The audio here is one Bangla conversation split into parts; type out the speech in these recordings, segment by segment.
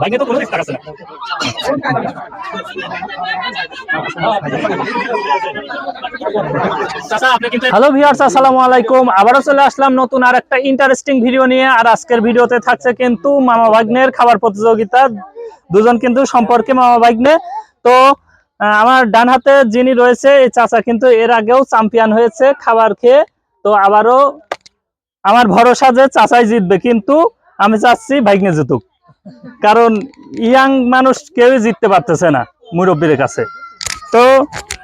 ভাগ্নে তো কোনো দিক তাকাচ্ছে না। চাচা আপনি কিন্তু হ্যালো ভিউয়ার্স আসসালামু আলাইকুম। আবারও চলে আসলাম নতুন আর একটা ইন্টারেস্টিং ভিডিও নিয়ে। আর আজকের ভিডিওতে থাকছে কিন্তু মামা ভাগ্নের খাবার প্রতিযোগিতা। দুজন কিন্তু সম্পর্কে মামা ভাগ্নে। তো আহ, আমার ডান হাতে যিনি রয়েছে এই চাচা কিন্তু এর আগেও চ্যাম্পিয়ন হয়েছে খাবার খেয়ে। তো আবারও আমার ভরসা যে চাচাই জিতবে। কিন্তু আমি চাচ্ছি ভাগ্নে জিতুক। কারণ ইয়াং মানুষ কেউই জিততে পারতেছে না মুরব্বীর কাছে। তো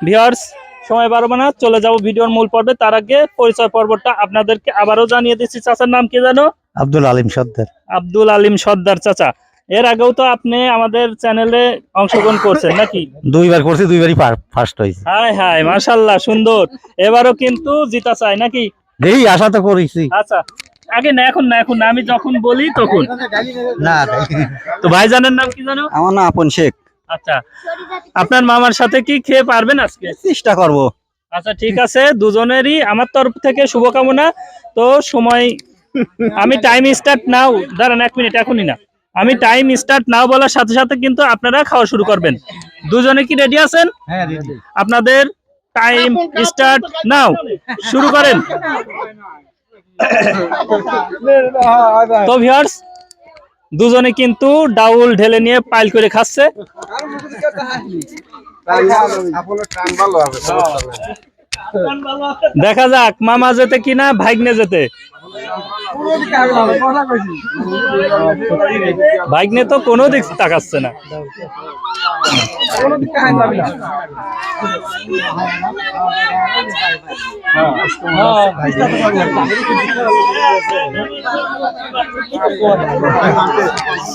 ভিউয়ার্স সময় পারব না চলে যাব ভিডিওর মূল পর্বে। তার আগে পরিচয় পর্বটা আপনাদেরকে আবারও জানিয়ে দিচ্ছি। চাচার নাম কি জানো? আব্দুল আলিম সর্দার। আব্দুল আলিম সর্দার চাচা। এর আগেও তো আপনি আমাদের চ্যানেলে অংশগ্রহণ করছেন নাকি? দুইবার করছি দুইবারই ফার্স্ট হয়েছে। হাই হাই মাশাল্লাহ সুন্দর। এবারও কিন্তু জিতা চাই নাকি? এই আশা তো করেছি। আচ্ছা আগে না এখন না এখন না আমি যখন বলি তখন। না তো ভাইজানের নাম কি জানো? আমার না আপন শেখ। আচ্ছা আপনার মামার সাথে কি খেয়ে পারবেন আজকে? চেষ্টা করব। আচ্ছা ঠিক আছে দুজনেরই আমার তরফ থেকে শুভকামনা। তো সময় আমি টাইম স্টার্ট নাও দাঁড়ান এক মিনিট এখনই না। আমি টাইম স্টার্ট নাও বলার সাথে সাথে কিন্তু আপনারা খাওয়া শুরু করবেন। দুজনে কি রেডি আছেন? হ্যাঁ আপনাদের টাইম স্টার্ট নাও শুরু করেন। তো ভিউয়ার্স দুজনে কিন্তু ডাউল ঢেলে নিয়ে পাইল করে খাচ্ছে। দেখা যাক, মামা যেতে কিনা, ভাগ্নে যেতে। ভাগ্নে তো কোনো দিক তাকাচ্ছে না।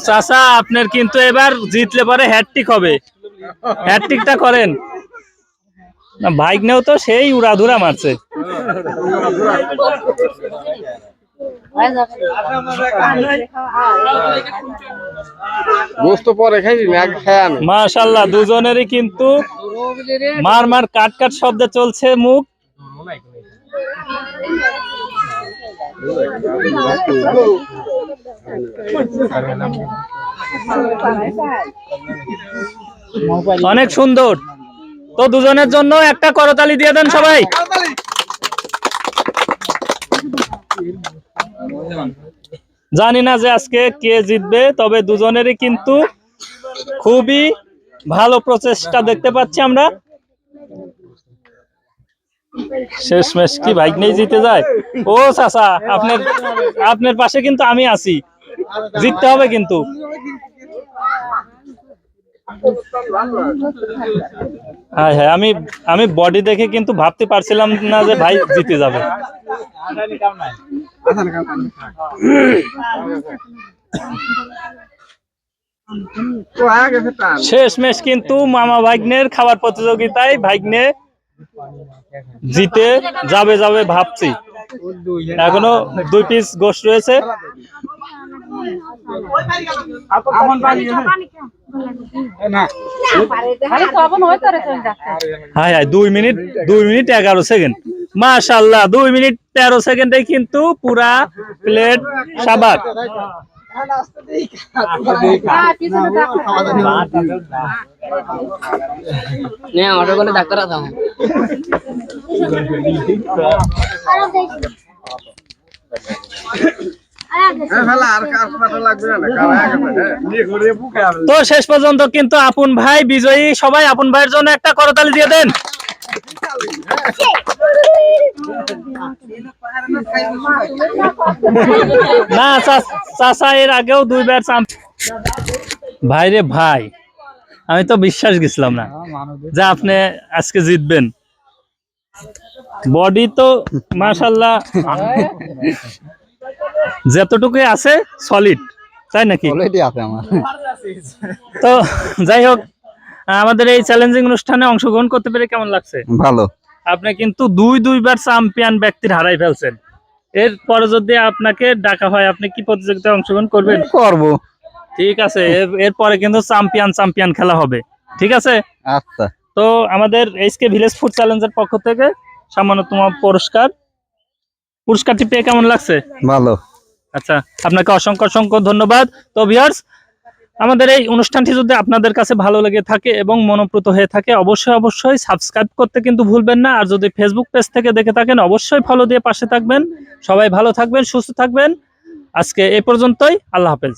চাচা, আপনার কিন্তু এবার জিতলে পরে হ্যাট্রিক হবে। হ্যাট্রিকটা করেন। না ভাগ্নেও তো সেই উড়াধুরা মারছে। গোস্ত পরে খাইছি না আগে খাই আমি মাশাল্লাহ দুজনেরই কিন্তু মার মার কাট কাট শব্দে চলছে মুখ। অনেক সুন্দর। তো দুজনের জন্য একটা করতালি দিয়ে দেন সবাই। জানি না যে আজকে কে জিতবে, তবে দুজনেরই কিন্তু খুবই ভালো প্রচেষ্টা দেখতে পাচ্ছি আমরা। শেষ ম্যাচ কি বাইক নেই জিতে যায়? ও চাচা, আপনার আপনার পাশে কিন্তু আমি আছি। জিততে হবে কিন্তু। হ্যাঁ হ্যাঁ আমি আমি বডি দেখে কিন্তু ভাবতে পারছিলাম না যে ভাই জিতে যাবে। শেষ ম্যাচ কিন্তু মামা ভাগ্নের খাবার প্রতিযোগিতায় ভাগ্নে জিতে যাবে যাবে ভাবছি। এখনও দুই পিস গোশ রয়েছে। হ্যাঁ হ্যাঁ দুই মিনিট দুই মিনিট এগারো সেকেন্ড। মাশাল্লাহ দুই মিনিট তেরো সেকেন্ডে কিন্তু পুরা প্লেট সাবাক। ডাক্তার তো শেষ পর্যন্ত কিন্তু আপন ভাই বিজয়ী, সবাই আপন ভাইয়ের জন্য একটা করতালি দিয়ে দেন। না, চা- চাচা এর আগেও দুইবার চাম ভাই ভাই, আমি তো বিশ্বাস গেছিলাম না যে আপনি আজকে জিতবেন। বডি তো মাশাল্লাহ যতটুকু আছে সলিড তাই নাকি? তো যাই হোক আমাদের এই চ্যালেঞ্জিং অনুষ্ঠানে অংশগ্রহণ করতে পেরে কেমন লাগছে? ভালো। আপনি কিন্তু দুই দুইবার চ্যাম্পিয়ন ব্যক্তির হারাই ফেলছেন। এরপরে যদি আপনাকে ডাকা হয় আপনি কি প্রতিযোগিতায় অংশগ্রহণ করবেন? করব। ঠিক আছে এর- এরপরে কিন্তু চ্যাম্পিয়ন চ্যাম্পিয়ন খেলা হবে। ঠিক আছে? আচ্ছা। তো আমাদের এইচকে ভিলেজ ফুড চ্যালেঞ্জের পক্ষ থেকে সামান্যতম পুরস্কার। পুরস্কারটি পেয়ে কেমন লাগছে? ভালো। আচ্ছা আপনাকে অসংখ্য অসংখ্য ধন্যবাদ। তো ভিয়ার্স আমাদের এই অনুষ্ঠানটি যদি আপনাদের কাছে ভালো লেগে থাকে এবং মনোপ্রত হয়ে থাকে, অবশ্যই অবশ্যই সাবস্ক্রাইব করতে কিন্তু ভুলবেন না। আর যদি ফেসবুক পেজ থেকে দেখে থাকেন, অবশ্যই ফলো দিয়ে পাশে থাকবেন। সবাই ভালো থাকবেন, সুস্থ থাকবেন। আজকে এ পর্যন্তই, আল্লাহ হাফেজ।